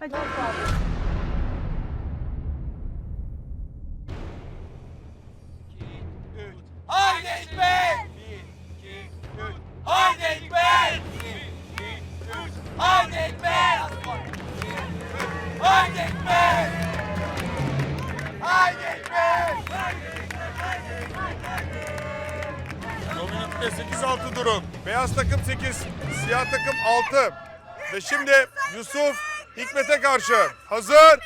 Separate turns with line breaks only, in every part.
Hadi.
Haydi Hikmet! Haydi Hikmet! Haydi Hikmet! Haydi Hikmet! Haydi Hikmet!
Dominik'te 8-6 durum. Beyaz takım 8, siyah takım 6. Ve şimdi Yusuf Hikmet'e karşı. Hazır.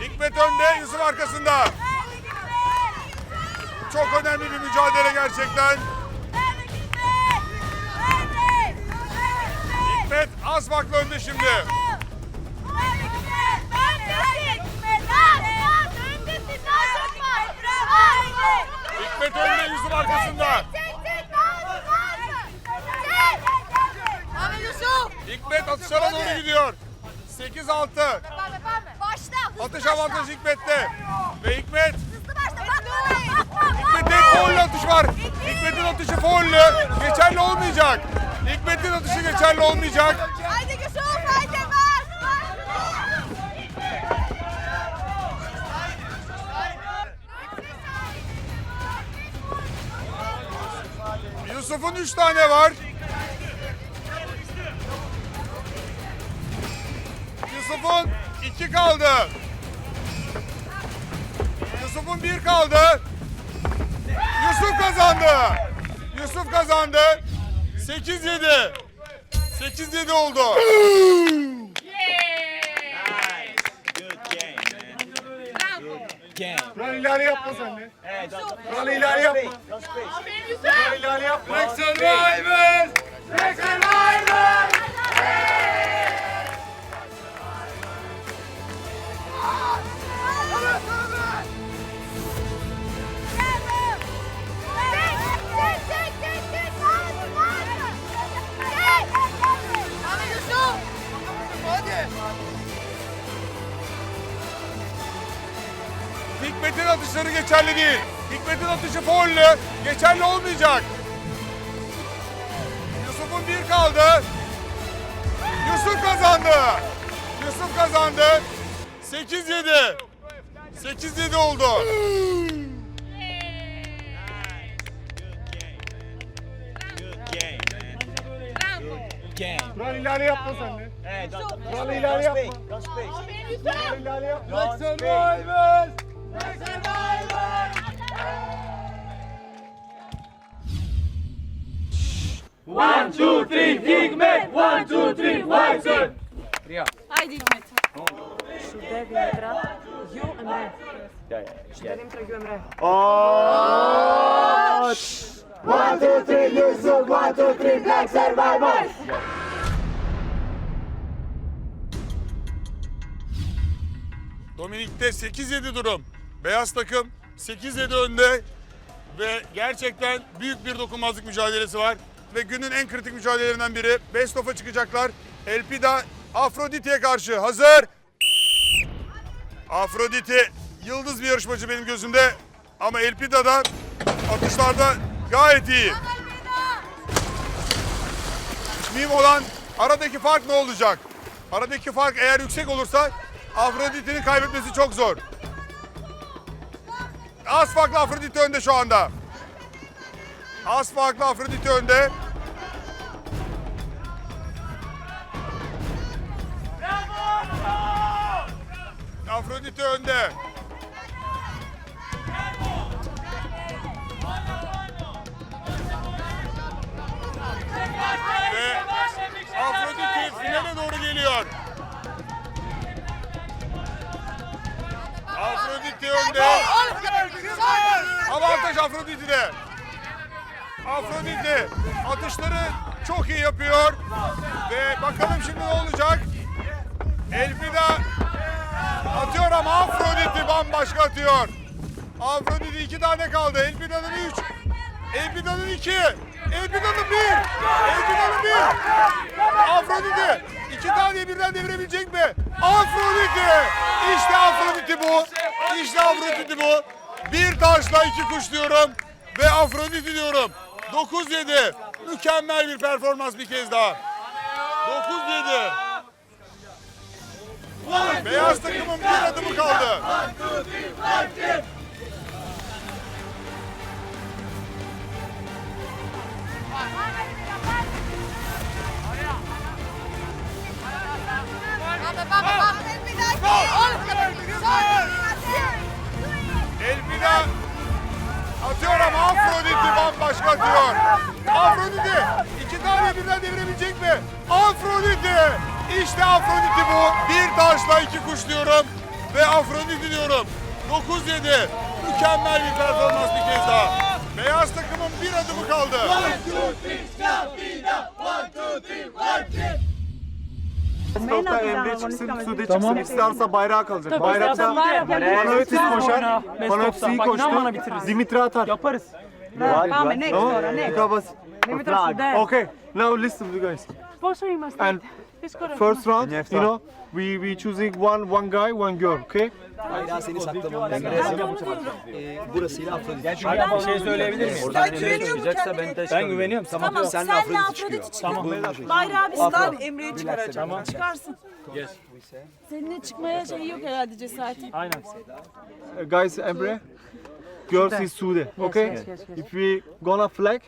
Hikmet önde, Yusuf arkasında. Çok önemli bir mücadele gerçekten. Hikmet az farklı önde şimdi. Hikmet önde, Yusuf arkasında. Hikmet atışlara doğru gidiyor. 8-6.
Başla.
Atış avantajı Hikmet'te. Ve Hikmet, Hikmet'in faullü atış var. Hikmet'in atışı faullü. Geçerli olmayacak. Hikmet'in atışı geçerli olmayacak. Yusuf'un 3 tane var. Yusuf'un 2 kaldı. Yusuf'un 1 kaldı. Yusuf kazandı. Yusuf kazandı. 8-7. 8-7 oldu.
Lan ileri yapma sen de. Lan ileri yapma. Lan ileri yapma. Black Survivor! Black Survivor!
Geçerli değil. Hikmet'in atışı faullü. Geçerli olmayacak. Yusuf'un bir kaldı. Yusuf kazandı. Yusuf kazandı. 8-7. 8-7 oldu.
Lan ileri yapma sen de. Lan ileri yapma. Lan ileri yapma. Black Survivor! Black Survivor!
Two, three, Hikmet! One, two, three, six!
Haydi Hikmet. Şurada bir metre. Yu Emre. Şurada bir metre Yu Emre.
One, two, three, Yusuf. One, two, three, Black Survivor!
Dominik'te 8-7 durum. Beyaz takım 8-7 önde ve gerçekten büyük bir dokunmazlık mücadelesi var. Ve günün en kritik mücadelelerinden biri. Best of'a çıkacaklar. Elpida Afrodite'ye karşı hazır. Afrodite yıldız bir yarışmacı benim gözümde. Ama Elpida da atışlarda gayet iyi. Mühim olan aradaki fark ne olacak? Aradaki fark eğer yüksek olursa Afrodite'nin kaybetmesi çok zor. Az farklı Afrodite önde şu anda. Az farklı Afrodite önde. Afrodite önde. Ve Afrodite finale doğru geliyor. Afrodite önde. Avantaj Afrodite'de. Afrodite atışları çok iyi yapıyor. Ve bakalım şimdi ne olacak? Elfida atıyor ama Afrodite bambaşka atıyor. Afrodite iki tane kaldı. Elfida'nın üç. Elfida'nın iki. Elfida'nın bir. Elfida'nın bir. Afrodite İki tane birden devirebilecek mi? Afroditi. İşte Afroditi bu. İşte Afroditi bu. Bir taşla iki kuş diyorum. Ve Afroditi diyorum. 9-7. Mükemmel bir performans bir kez daha. 9-7. Beyaz takımın bir adımı kaldı. Afroditi bambaşka atıyor. Afroditi iki tane birden devirebilecek mi? Afroditi işte Afroditi bu. Bir taşla iki kuş diyorum ve Afroditi diyorum. 9-7 mükemmel bir performans bir kez daha. Beyaz takımın bir adımı kaldı.
Stopta Emre çıksın, Sude çıksın. İsterse bayrağa kalacak. Bayrakta
Bayrak
Panayotis koşar. Panayotis iyi koştu. Dimitri atar.
Yaparız.
Πάμε, next τώρα, next.
Nikabas.
Δήμητρος Σουντέ.
Okay, now listen you guys.
Πόσο είμαστε.
And
Δύσκολο.
first round, you know, we we choosing one one guy, one girl, okay?
Bayrağı seni saklamam lazım. Ee, burasıyla Afrodit.
Bir şey söyleyebilir miyim?
Oradan Emre çıkacaksa ben de
Ben güveniyorum. Tamam.
Tamam, senle Afrodit çıkıyor. Tamam.
Bayrağı bizden Emre'ye çıkaracak. Çıkarsın. Seninle çıkmaya şey yok herhalde cesareti.
Aynen.
Uh, guys, Emre. Girls is Sude, okay? If we gonna flag,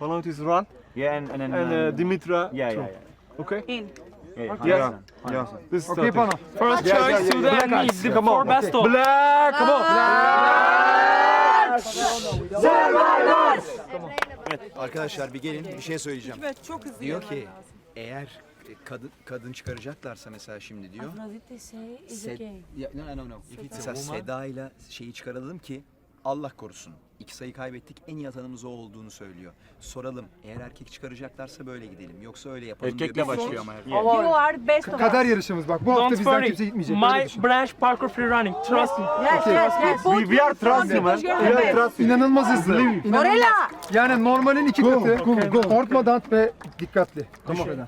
Panayotis run,
Yeah, and, and then
and
um,
uh, Dimitra
yeah, yeah, yeah.
okay?
In.
yeah.
Yes. Yes. This is okay, Pano.
First
Yeah,
choice
yeah, yeah,
to
yeah.
the
Black
need
eyes.
the
Come
four
on.
best of.
Black, come on.
Arkadaşlar bir gelin bir şey söyleyeceğim.
Evet çok hızlı.
Diyor ki eğer kadın kadın çıkaracaklarsa mesela şimdi diyor.
Afrodite şey is
Sed-
okay.
Ya, no, no, no. Mesela Seda ile şeyi çıkaralım ki Allah korusun. İki sayı kaybettik. En iyi atanımız o olduğunu söylüyor. Soralım. Eğer erkek çıkaracaklarsa böyle gidelim. Yoksa öyle yapalım.
Erkekle başlıyor ama.
You are best of us.
Kader yarışımız bak. Bu hafta
Don't
bizden
worry.
kimse gitmeyecek. öyle
My
düşün.
branch parkour free running. Trust me.
Yes, yes, yes.
We, we are trust you man. We are trust you.
İnanılmaz hızlı. İnanılmaz.
Morella.
Yani normalin iki katı. Korkmadan ve dikkatli. Düşmeden.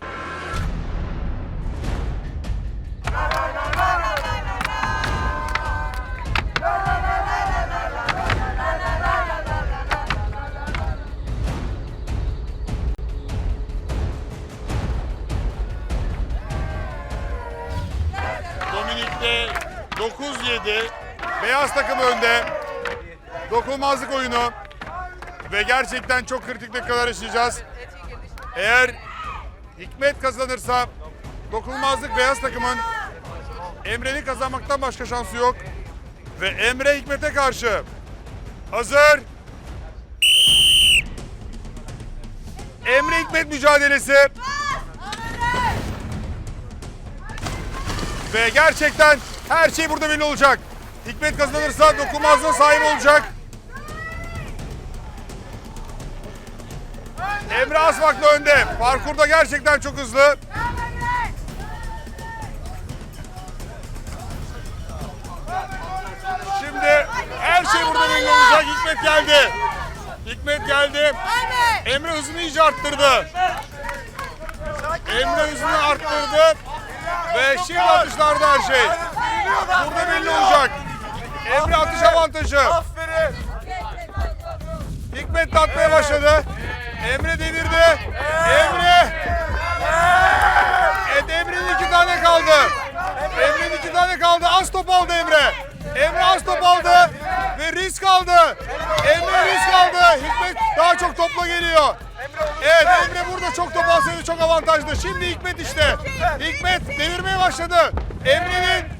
9-7. Beyaz takım önde. Dokunmazlık oyunu. Ve gerçekten çok kritik dakikalar yaşayacağız. Eğer Hikmet kazanırsa dokunulmazlık beyaz takımın Emre'nin kazanmaktan başka şansı yok. Ve Emre Hikmet'e karşı. Hazır. Emre Hikmet mücadelesi. Ve gerçekten her şey burada belli olacak. Hikmet kazanırsa dokunmazlığın sahibi olacak. Emre Asmak'la önde. Parkurda gerçekten çok hızlı. Şimdi her şey burada belli olacak. Hikmet geldi. Hikmet geldi. Emre hızını iyice arttırdı. Emre hızını arttırdı. Ve şimdi atışlarda her şey. Burada belli olacak. Emre atış avantajı.
Aferin.
Hikmet de atmaya başladı. Emre devirdi. Emre. Evet Emre'nin iki tane kaldı. Emre'nin iki tane kaldı. Az top aldı Emre. Emre az top aldı. Ve risk aldı. Emre risk aldı. Hikmet daha çok topla geliyor. Evet Emre burada çok top alsaydı çok avantajlı. Şimdi Hikmet işte. Hikmet devirmeye başladı. Emre'nin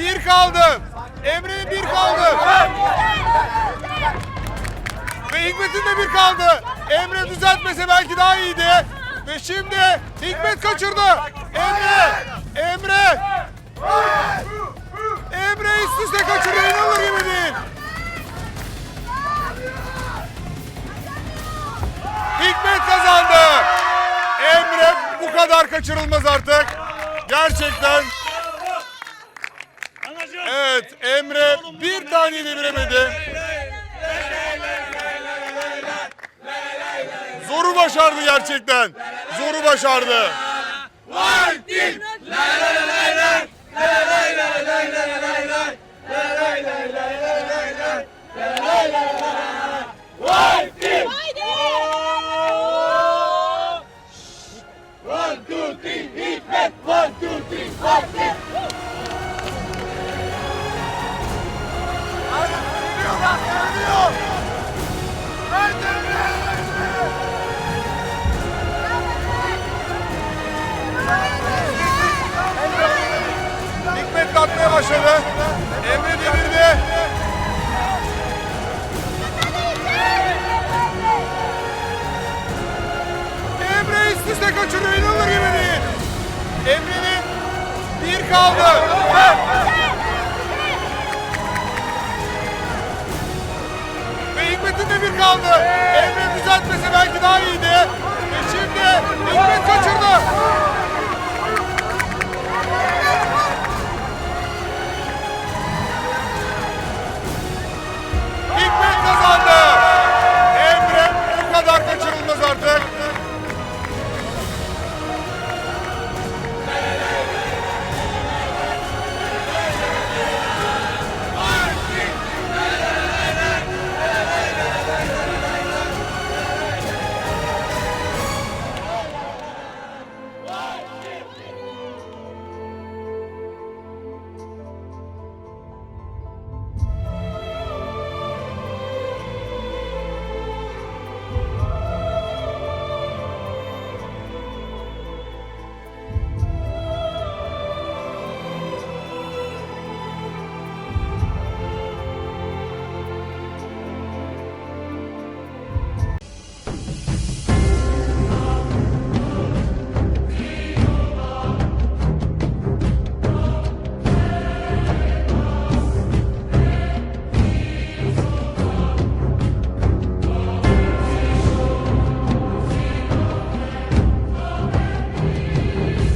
bir kaldı. Emre'nin bir kaldı. Ve Hikmet'in de bir kaldı. Emre düzeltmese belki daha iyiydi. Ve şimdi Hikmet kaçırdı. Emre! Emre! Emre üst üste kaçırdı. İnanılır gibi değil. Hikmet kazandı. Emre bu kadar kaçırılmaz artık. Gerçekten. Evet Emre bir tane deviremedi. Zoru başardı gerçekten. Zoru başardı. Team!
One, two, three, Hikmet! One, two, three, fight!
Hikmet gelmeye başladı. Emre devirdi. Emre üst üste kaçırıyor. İnanılır gibi değil. Emre'nin bir kaldı. Ve Hikmet'in de bir kaldı. Emre düzeltmesi belki daha iyiydi. Ve şimdi Hikmet kaçırdı.